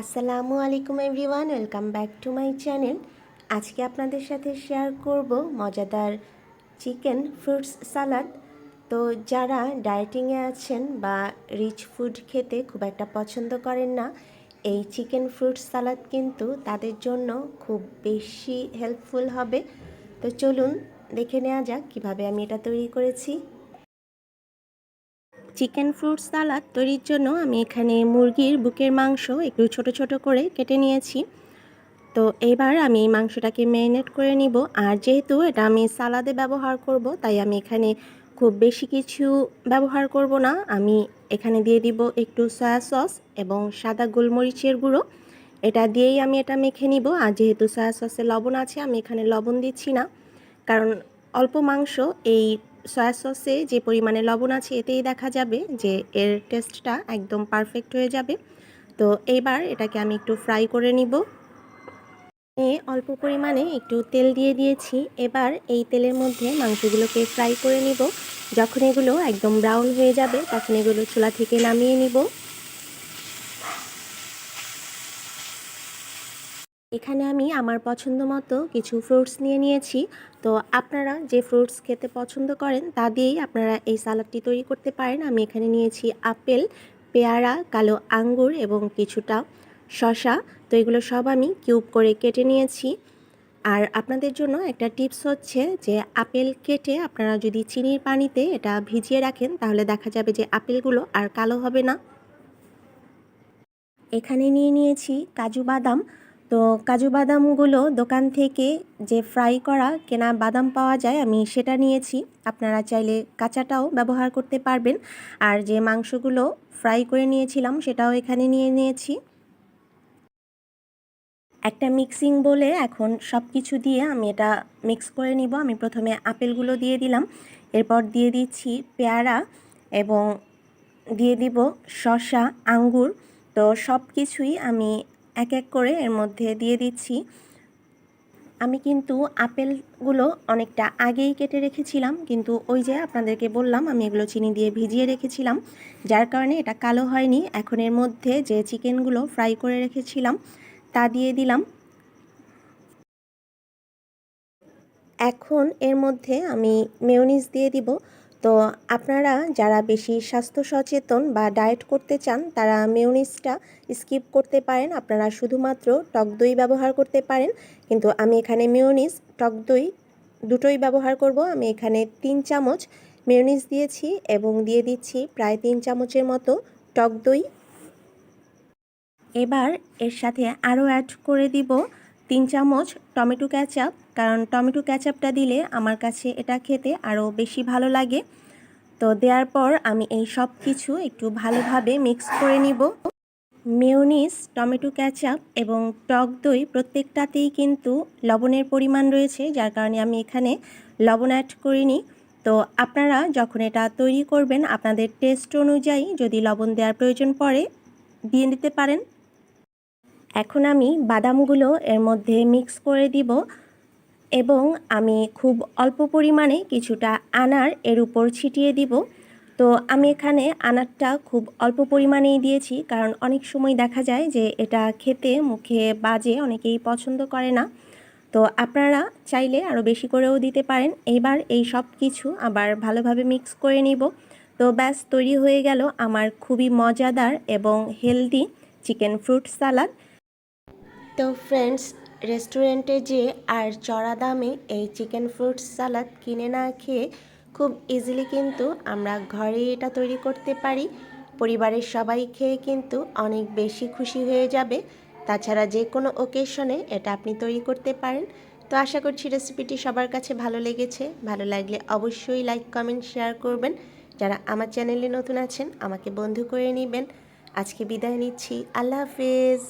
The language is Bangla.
আসসালামু আলাইকুম everyone, welcome back to my channel. আজকে আপনাদের সাথে শেয়ার করব মজাদার চিকেন ফ্রুটস সালাদ। তো যারা ডায়েটিংয়ে আছেন বা রিচ ফুড খেতে খুব একটা পছন্দ করেন না, এই চিকেন ফ্রুটস সালাদ কিন্তু তাদের জন্য খুব বেশি হেল্পফুল হবে। তো চলুন দেখে নেওয়া যাক কীভাবে আমি এটা তৈরি করেছি। চিকেন ফ্রুট সালাদ তৈরির জন্য আমি এখানে মুরগির বুকের মাংস একটু ছোট ছোট করে কেটে নিয়েছি। তো এবার আমি এই মাংসটাকে ম্যারিনেট করে নিব। আর যেহেতু এটা আমি সালাদে ব্যবহার করব, তাই আমি এখানে খুব বেশি কিছু ব্যবহার করব না। আমি এখানে দিয়ে দিব একটু সয়া সস এবং সাদা গোলমরিচের গুঁড়ো। এটা দিয়েই আমি এটা মেখে নিব। আর যেহেতু সয়া সসে লবণ আছে, আমি এখানে লবণ দিচ্ছি না। কারণ অল্প মাংস, এই সয়া সসে যে পরিমাণে লবণ আছে এতেই দেখা যাবে যে এর টেস্টটা একদম পারফেক্ট হয়ে যাবে। তো এইবার এটাকে আমি একটু ফ্রাই করে নিব। এ অল্প পরিমাণে একটু তেল দিয়ে দিয়েছি। এবার এই তেলের মধ্যে মাংসগুলোকে ফ্রাই করে নিব। যখন এগুলো একদম ব্রাউন হয়ে যাবে, তখন এগুলো চুলা থেকে নামিয়ে নিব। এখানে আমি আমার পছন্দ মতো কিছু ফ্রুটস নিয়ে নিয়েছি। তো আপনারা যে ফ্রুটস খেতে পছন্দ করেন, তা দিয়েই আপনারা এই সালাডটি তৈরি করতে পারেন। আমি এখানে নিয়েছি আপেল, পেয়ারা, কালো আঙ্গুর এবং কিছুটা শশা তো এগুলো সব আমি কিউব করে কেটে নিয়েছি। আর আপনাদের জন্য একটা টিপস হচ্ছে যে, আপেল কেটে আপনারা যদি চিনির পানিতে এটা ভিজিয়ে রাখেন, তাহলে দেখা যাবে যে আপেলগুলো আর কালো হবে না। এখানে নিয়ে নিয়েছি কাজু বাদাম। তো কাজু বাদামগুলো দোকান থেকে যে ফ্রাই করা কেনা বাদাম পাওয়া যায়, আমি সেটা নিয়েছি। আপনারা চাইলে কাঁচাটাও ব্যবহার করতে পারবেন। আর যে মাংসগুলো ফ্রাই করে নিয়েছিলাম, সেটাও এখানে নিয়ে নিয়েছি। একটা মিক্সিং বলে এখন সব কিছু দিয়ে আমি এটা মিক্স করে নিব। আমি প্রথমে আপেলগুলো দিয়ে দিলাম। এরপর দিয়ে দিচ্ছি পেয়ারা এবং দিয়ে দিব শশা আঙ্গুর। তো সব কিছুই আমি এক এক করে এর মধ্যে দিয়ে দিচ্ছি। আমি কিন্তু আপেলগুলো অনেকটা আগেই কেটে রেখেছিলাম, কিন্তু ওই যে আপনাদেরকে বললাম, আমি এগুলো চিনি দিয়ে ভিজিয়ে রেখেছিলাম। যার কারণে এটা কালো হয়নি। এখন এর মধ্যে যে চিকেনগুলো ফ্রাই করে রেখেছিলাম, তা দিয়ে দিলাম। এখন এর মধ্যে আমি মেয়নিজ দিয়ে দিব। তো আপনারা যারা বেশি স্বাস্থ্য সচেতন বা ডায়েট করতে চান, তারা মেয়নিজটা স্কিপ করতে পারেন। আপনারা শুধুমাত্র টক দই ব্যবহার করতে পারেন। কিন্তু আমি এখানে মেয়নিজ, টক দই দুটোই ব্যবহার করব। আমি এখানে তিন চামচ মেয়নিজ দিয়েছি এবং দিয়ে দিচ্ছি প্রায় তিন চামচের মতো টক দই। এবার এর সাথে আরও অ্যাড করে দিব তিন চামচ টমেটো ক্যাচাপ কারণ টমেটো ক্যাচাপটা দিলে আমার কাছে এটা খেতে আরও বেশি ভালো লাগে। তো দেওয়ার পর আমি এই সব কিছু একটু ভালোভাবে মিক্স করে নিব। মেয়নিস টমেটো ক্যাচাপ এবং টক দই প্রত্যেকটাতেই কিন্তু লবণের পরিমাণ রয়েছে, যার কারণে আমি এখানে লবণ অ্যাড করিনি। তো আপনারা যখন এটা তৈরি করবেন, আপনাদের টেস্ট অনুযায়ী যদি লবণ দেওয়ার প্রয়োজন পড়ে, দিয়ে দিতে পারেন। এখন আমি বাদামগুলো এর মধ্যে মিক্স করে দিব এবং আমি খুব অল্প পরিমাণে কিছুটা আনার এর উপর ছিটিয়ে দিব। তো আমি এখানে আনারটা খুব অল্প পরিমাণেই দিয়েছি, কারণ অনেক সময় দেখা যায় যে এটা খেতে মুখে বাজে, অনেকেই পছন্দ করে না। তো আপনারা চাইলে আরও বেশি করেও দিতে পারেন। এইবার এই সব কিছু আবার ভালোভাবে মিক্স করে নিব। তো ব্যাস, তৈরি হয়ে গেল আমার খুবই মজাদার এবং হেলদি চিকেন ফ্রুট সালাদ তো ফ্রেন্ডস রেস্টুরেন্টে যে আর চড়া দামে এই চিকেন ফ্রুট সালাদ কিনে না খেয়ে খুব ইজিলি কিন্তু আমরা ঘরে এটা তৈরি করতে পারি। পরিবারের সবাই খেয়ে কিন্তু অনেক বেশি খুশি হয়ে যাবে। তাছাড়া যে কোনো ওকেশনে এটা আপনি তৈরি করতে পারেন। তো আশা করছি রেসিপিটি সবার কাছে ভালো লেগেছে। ভালো লাগলে অবশ্যই লাইক কমেন্ট শেয়ার করবেন। যারা আমার চ্যানেলে নতুন আছেন, আমাকে বন্ধু করে নেবেন। আজকে বিদায় নিচ্ছি। আল্লাহ হাফেজ।